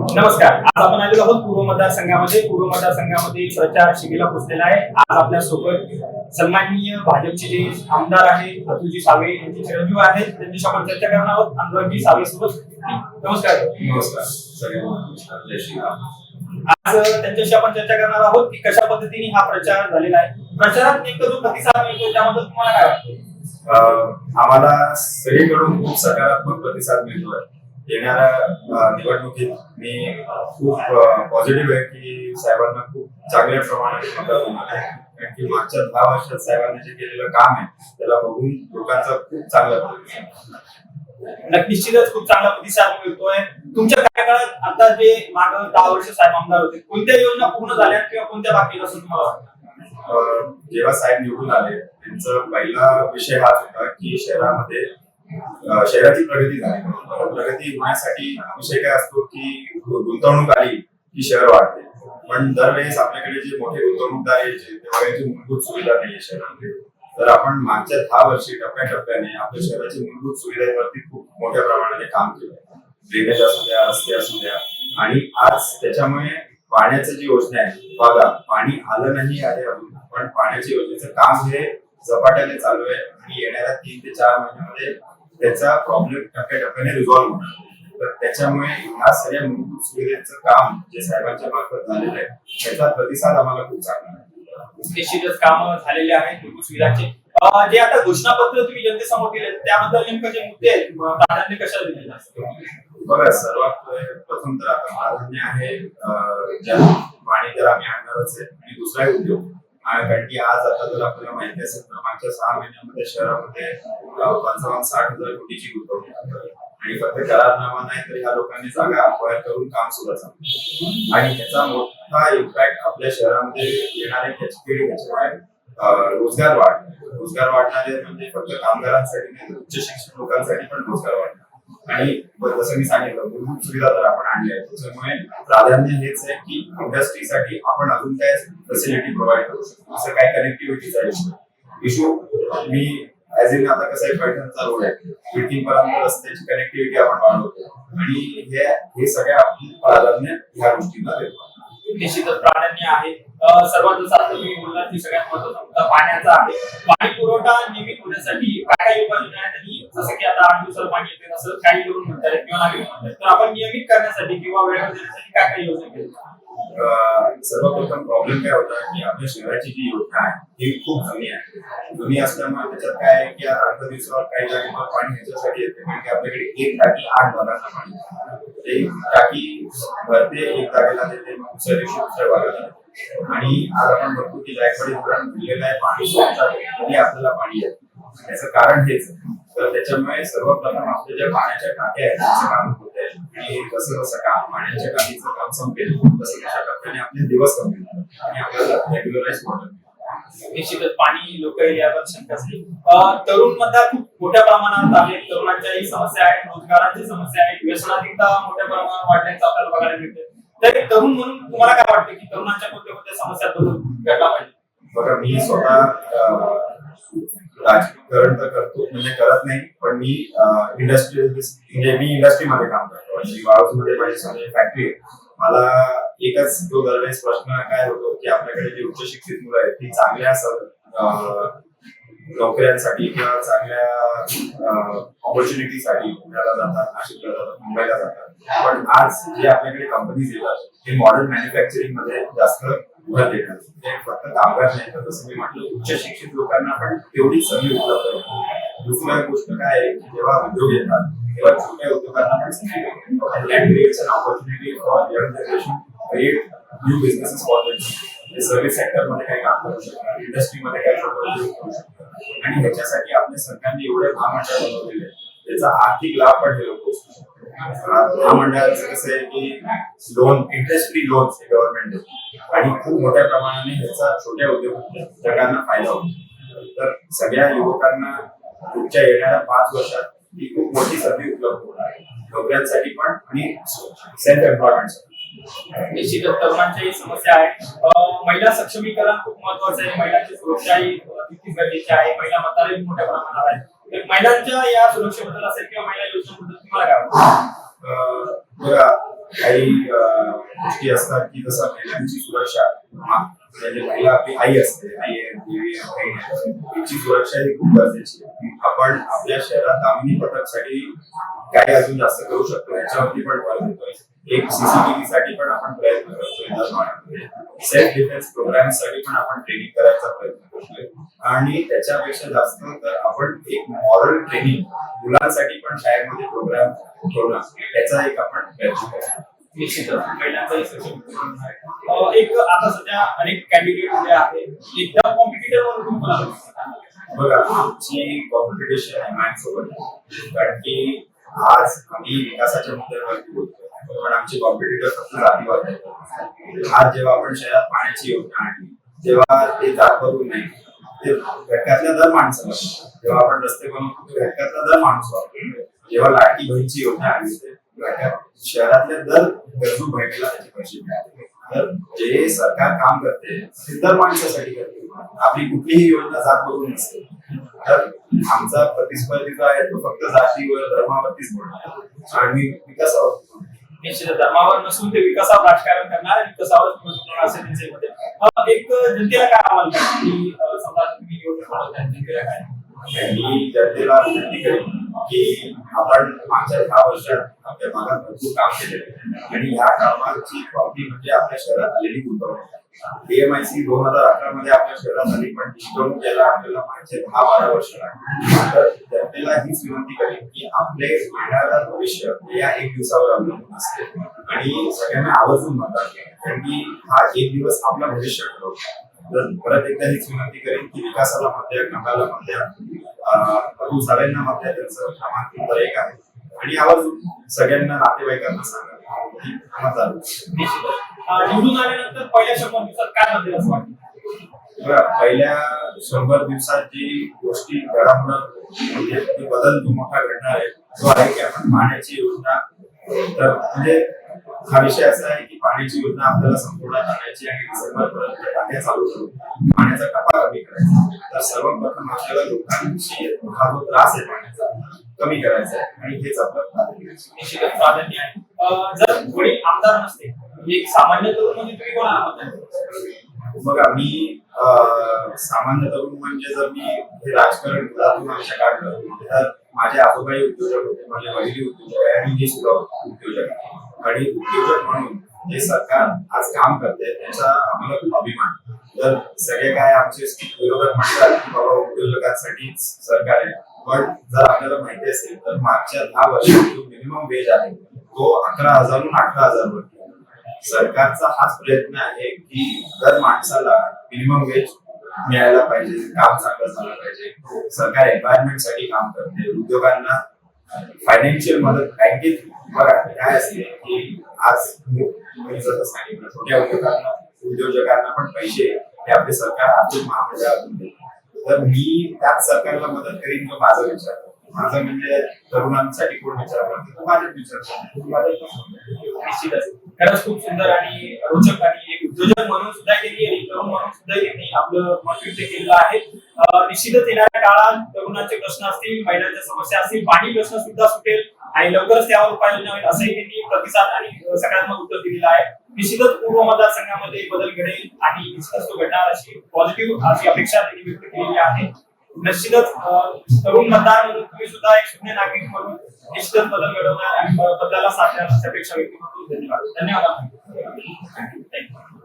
नमस्कार. आज आपण आलेलो आहोत पूर्व मतदारसंघामध्ये. पूर्व मतदारसंघामध्ये प्रचार शिगेला पोहोचलेला आहे. आज आपल्यासोबत सन्माननीय भाजपचे जे आमदार आहेत अतुलजी सावे यांचे चिरंजीव आहेत त्यांच्याशी आपण चर्चा करणार आहोत. अनुरागजी सावे सोबत. नमस्कार. नमस्कार. जय श्रीराम. आज त्यांच्याशी आपण चर्चा करणार आहोत की कशा पद्धतीने हा प्रचार झालेला आहे. प्रचारात नेमकं जो प्रतिसाद मिळतो त्याबद्दल तुम्हाला काय वाटतं? आम्हाला सगळीकडून खूप सकारात्मक प्रतिसाद मिळतोय. येणाऱ्या निवडणुकीत मी खूप पॉझिटिव्ह आहे की साहेबांना खूप चांगल्या प्रमाणात मतदान होणार आहे. कारण की मागच्या दहा वर्षात साहेबांनी जे केलेलं काम आहे त्याला बघून लोकांचा खूप चांगला. निश्चितच खूप चांगला प्रतिसाद मिळतोय. तुमच्या कार्यकाळात आता जे माग दहा वर्ष साहेब आमदार होते कोणत्या योजना पूर्ण झाल्या किंवा कोणत्या बाकी असं तुम्हाला वाटतं? जेव्हा साहेब निवडून आले त्यांचा पहिला विषय हाच होता की शहरामध्ये शहराची प्रगती झाली प्रगती होण्यासाठी विषय काय असतो की गुंतवणूक आली की शहर वाढते. पण दरवेळेस आपल्याकडे जे मोठे गुंतवणूकदार यायचे तेव्हा याची मूलभूत सुविधा नाही शहरामध्ये. तर आपण मागच्या दहा वर्षी टप्प्याटप्प्याने आपल्या शहराची मूलभूत सुविधांवरती खूप मोठ्या प्रमाणाने काम केलं. ड्रेनेज असू द्या रस्ते असू द्या. आणि आज त्याच्यामुळे पाण्याचं जी योजना आहे बघा पाणी आलं नाही आहे अजून पण पाण्याच्या योजनेचं काम हे झपाट्याने चालू आहे. आणि येणाऱ्या तीन ते चार महिन्यामध्ये त्याचा प्रॉब्लेम टप्प्याटप्प्याने रिझॉल्व्ह होणार. तर त्याच्यामुळे ह्या सगळ्या मूलभूत सुविधेचं काम जे साहेबांच्या मार्फत झालेलं आहे त्याचा प्रतिसाद आम्हाला खूप चांगला आहे. निश्चितच काम झालेले आहेत मूलभूत सुविधांचे. जे आता घोषणापत्र तुम्ही जनतेसमोर दिले त्याबद्दल नेमकं जे मुद्दे आहेत प्राधान्य कशाला दिलेलं असतं बघा सर्वात प्रथम तर आता प्राधान्य आहे ज्या पाणी तर आम्ही आणणारच आहे आणि दुसरा उद्योग. कारण की आज आता जर आपल्याला माहिती असेल तर मागच्या सहा महिन्यामध्ये शहरामध्ये पंचावन्न साठ हजार कोटीची गुंतवणूक आणि फक्त करारनामा नाही तर ह्या लोकांनी जागा अक्वायर करून काम सुद्धा चालू आणि त्याचा मोठा इम्पॅक्ट आपल्या शहरामध्ये येणारे त्याची पिढी त्याच्यामुळे रोजगार वाढ रोजगार वाढणारे म्हणजे फक्त कामगारांसाठी नाही तर उच्च शिक्षण लोकांसाठी पण रोजगार वाढणार. आणि जसं मी सांगितलं मूलभूत सुविधा तर आपण आणल्या आहेत. त्याच्यामुळे प्राधान्य हेच आहे की इंडस्ट्रीसाठी आपण अजून काय फॅसिलिटी प्रोव्हाइड करू शकतो? असं काय कनेक्टिव्हिटीचा इशू इशू मी ऍज इन आता कसं आहे पैठणचा रोड आहे. बिल्डिंग पर्यंत रस्त्याची कनेक्टिव्हिटी आपण वाढवतो. आणि हे हे सगळ्या आपण प्राधान्य ह्या गोष्टींना देतो. निश्चितच प्राधान्य आहे. सर्वात जसं आता तुम्ही बोललात की सगळ्यात महत्त्वाचा मुद्दा पाण्याचा आहे. पाणी पुरवठा नियमित होण्यासाठी काय काय उपाययोजना आहेत आणि जसं की आता आठ दिवसाला पाणी येते असं काही लोक म्हणतात किंवा नागरिक म्हणतात तर आपण नियमित करण्यासाठी किंवा वेळेवर देण्यासाठी काय काय योजना केली सर्वप्रथम प्रॉब्लेम काय होता की आपल्या शहराची जी योजना आहे ही खूप जुनी आहे जुनी असल्यामुळे त्याच्यात काय आहे की अर्ध दिवसावर काही जागेवर पाणी ह्याच्यासाठी येते म्हणजे आपल्याकडे एक टाकी आठ भागांना पाणी देते. म्हणजे एक टाकी भरते एक जागेला देते मग दुसऱ्या दिवशी दुसऱ्या भागाला आणि आज आपण बघतो की जायकवाडी धरण भरलेलं आहे पाणी सोडत आहे तरी आपल्याला पाणी येत नाही. याचं कारण हेच आहे. तर त्याच्यामुळे सर्वप्रथम आपल्या ज्या पाण्याच्या टाक्या आहेत त्याचं काम होत आहे. आणि जसं जसं काम पाण्याच्या टाकीचं काम संपेल तसं तशा टप्प्याने आपले दिवस कमी होतात आणि आपल्याला रेग्युलराईज वॉटर निश्चितच पाणी लोक यावर शंका असते. अं, तरुण मतदार खूप मोठ्या प्रमाणात आहेत तरुणांच्याही समस्या आहेत रोजगाराची समस्या आहेत. व्यसनाधिकता मोठ्या प्रमाणात वाढल्याचं आपल्याला बघायला मिळते तर तरुण म्हणून तुम्हाला काय वाटतं की तरुणांच्या कोणत्या कोणत्या समस्या दूर घडला पाहिजे? बघा मी स्वतः राजकीकरण तर करतो म्हणजे करत नाही पण मी इंडस्ट्री म्हणजे मी इंडस्ट्रीमध्ये काम करतो. आणि मध्ये माझी स्वतःची फॅक्टरी आहे. मला एकच जो दरवेळेस प्रश्न काय होतो की आपल्याकडे जी उच्च शिक्षित मुलं आहेत ती चांगल्या नोकऱ्यांसाठी किंवा चांगल्या ऑपॉर्च्युनिटीसाठी पुण्याला जातात नाशिकला जातात मुंबईला जातात. पण आज जे आपल्याकडे कंपनीज येतात ते मॉडर्न मॅन्युफॅक्चरिंगमध्ये जास्त फक्त कामगार नाही तर जसं मी म्हटलं उच्च शिक्षित लोकांना पण तेवढी संधी उपलब्ध दुसऱ्या गोष्ट काय आहे की जेव्हा उद्योग येतात तेव्हा छोट्या उद्योगांना पण संधी creates an opportunity for young generation create new business for ते सर्व्हिस सेक्टरमध्ये काही काम करू शकतात इंडस्ट्रीमध्ये काही छोटा उद्योग करू शकतात. आणि ह्याच्यासाठी आपल्या सरकारने एवढे महामंडळ बनवलेले त्याचा आर्थिक लाभ पण हे लोक उचलू शकतात. महामंडळाचं कसं आहे की loan interest free loan government आणि खूप मोठ्या प्रमाणाने ह्याचा छोट्या उद्योजकांना फायदा होतो. तर सगळ्या युवकांना पुढच्या येणाऱ्या पाच वर्षात ही खूप मोठी संधी उपलब्ध होणार आहे. नोकऱ्यांसाठी पण आणि सेल्फ एम्प्लॉयमेंटसाठी निश्चितच तरुणांच्याही समस्या आहे. महिला सक्षमीकरण खूप महत्वाचं आहे. महिलांची सुरक्षा ही तितकीच गरजेची आहे. महिला मतदारही मोठ्या प्रमाणात आहे. महिलांच्या या सुरक्षेबद्दल असेल किंवा महिला योजनेबद्दल तुम्हाला काय बघा काही गोष्टी असतात की जसं महिलांची सुरक्षा म्हणजे महिला आपली आई असते आई देवी आहे बहीण आहे. तिची सुरक्षा ही खूप गरजेची आहे. आपण आपल्या शहरात दामिनी पथकसाठी काय अजून जास्त करू शकतो याच्यावरती पण भर देतोय. एक सीसीटीव्ही साठी पण आपण प्रयत्न करतोय सेल्फ डिफेन्स प्रोग्रामसाठी पण आपण ट्रेनिंग करायचा प्रयत्न करतोय. आणि त्याच्यापेक्षा जास्त तर आपण एक मॉरल ट्रेनिंग मुलांसाठी पण शाळेमध्ये प्रोग्राम ठेवणं याचा एक आपण प्रयत्न करतो निश्चितच आहे. एक आता सध्या अनेक कॅन्डिडेट उभे आहेत एकदा कॉम्पिटिटर म्हणून? बघा आमची कॉम्पिटिशन आहे मॅथ सोबत. कारण की आज आम्ही विकासाच्या मुद्द्यावरती बोलतो पण आमचे कॉम्पिटिटर फक्त जातीवाद आज जेव्हा आपण शहरात पाण्याची योजना आणली तेव्हा ते जातवरून नाही. ते घटकातल्या दर माणसाला जेव्हा आपण रस्ते बनवतो ते घटकातला दर माणूस वापरतो जेव्हा लाठी बहीणची योजना आली ते शहरातल्या दर गरजू बहिणीला त्याचे पैसे मिळाले. तर जे सरकार काम करते ते दर माणसासाठी करते. आपली कुठलीही योजना जात बघून नसते. तर आमचा प्रतिस्पर्धी जो आहे तो फक्त जातीवर धर्मावरतीच बोलणार आणि विकासावर निश्चित धर्मावर नसून ते विकासावर राजकारण करणार आणि विकासावर बोलणार असे त्यांचे मत आहे. एक जनतेला काय आव्हान की समजा तुम्ही निवडणूक लढवताय, जनतेला काय? मी जनतेला विनंती करेन की आपण मागच्या दहा वर्षात आपल्या भागात भरपूर काम केले आणि ह्या कामाची पावती म्हणजे आपल्या शहरात आलेली गुंतवणूक बीएमआयसी दोन हजार अकरा मध्ये आपल्या शहरात आली पण गुंतवणूक याला आपल्याला मागचे दहा बारा वर्ष लागली. तर जनतेला हीच विनंती करेन की आपले येणारा भविष्य या एक दिवसावर अवलंबून असते. आणि सगळ्यांना आवर्जून म्हणतात कारण की हा एक दिवस आपलं भविष्य ठरवतो तर परत एकदा हीच विनंती करेन की विकासाला मत द्या कामाला मत द्या. अं, अरुण मत द्या त्यांचं कामात नंबर एक आहे. आणि आवर्जून सगळ्यांना नातेवाईकांना सांगा. निवडून आल्यानंतर पहिल्या शंभर दिवसात काय बदलेल असं वाटतं? पहिल्या शंभर दिवसात जी गोष्टी घडामोड म्हणजे बदल मोठा घडणार आहे तो आहे की आपण पाण्याची योजना तर म्हणजे हा विषय असा आहे की पाण्याची योजना आपल्याला संपूर्ण आणायची आणि डिसेंबर पर्यंत टाक्या चालू करून पाण्याचा टप्पा कमी करायचा तर सर्वप्रथम आपल्याला लोकांची हा जो त्रास आहे पाण्याचा कमी करायचा आहे. आणि हेच आपलं प्राधान्य आहे. जर कोणी आमदार नसते एक सामान्य तरुण म्हणजे तुम्ही कोणाला मत द्याल? बघा मी सामान्य तरुण म्हणजे जर मी हे राजकारण घरातून आमच्या काढलं तर माझे आजोबाई उद्योजक होते माझे वडील उद्योजक आहे आणि मी सुद्धा उद्योजक आणि उद्योजक म्हणून जे सरकार आज काम करते त्याचा आम्हाला खूप अभिमान. तर सगळे काय आमचे विरोधक म्हणतात की बाबा उद्योजकांसाठी सरकार आहे. पण जर आपल्याला माहिती असेल तर मागच्या दहा वर्षात जो मिनिमम वेज आहे तो अकरा हजारहून अठरा हजार वरती सरकारचा हाच प्रयत्न आहे की दर माणसाला मिनिमम वेज मिळायला पाहिजे काम चांगलं झालं पाहिजे. सरकार एन्व्हायरमेंटसाठी काम करते उद्योगांना फायनान्शियल मदत बँकेत बघा काय असते की आज जसं सांगितलं छोट्या उद्योगांना उद्योजकांना पण पैसे हे आपले सरकार आर्थिक महामंडळातून देते. तर मी त्याच सरकारला मदत करीन जो माझा विचार? माझं म्हणजे तरुणांसाठी कोण विचार करतो? माझ्याच विचार करतो. निश्चितच. खरंच खूप सुंदर आणि रोचक आणि एक उद्योजक म्हणून सुद्धा त्यांनी आणि तरुण म्हणून सुद्धा त्यांनी आपलं मत व्यक्त केलेलं आहे. निश्चितच येणाऱ्या काळात तरुणांचे प्रश्न असतील महिलांच्या समस्या असतील पाणी प्रश्न सुद्धा सुटेल आणि लवकरच त्यावर उपाययोजना होईल असंही त्यांनी प्रतिसाद आणि सकारात्मक उत्तर दिलेलं आहे. निश्चितच पूर्व मतदारसंघामध्ये बदल घडेल आणि निश्चितच तो घडणार अशी पॉझिटिव्ह अशी अपेक्षा त्यांनी व्यक्त केलेली आहे. निश्चितच तरुण मतदार तुम्ही सुद्धा एक शून्य नागरिक म्हणून निश्चितच बदल घडवणार आणि बदलाला साथ द्याल अशी अपेक्षा व्यक्त करतो. धन्यवाद. धन्यवाद. Thank.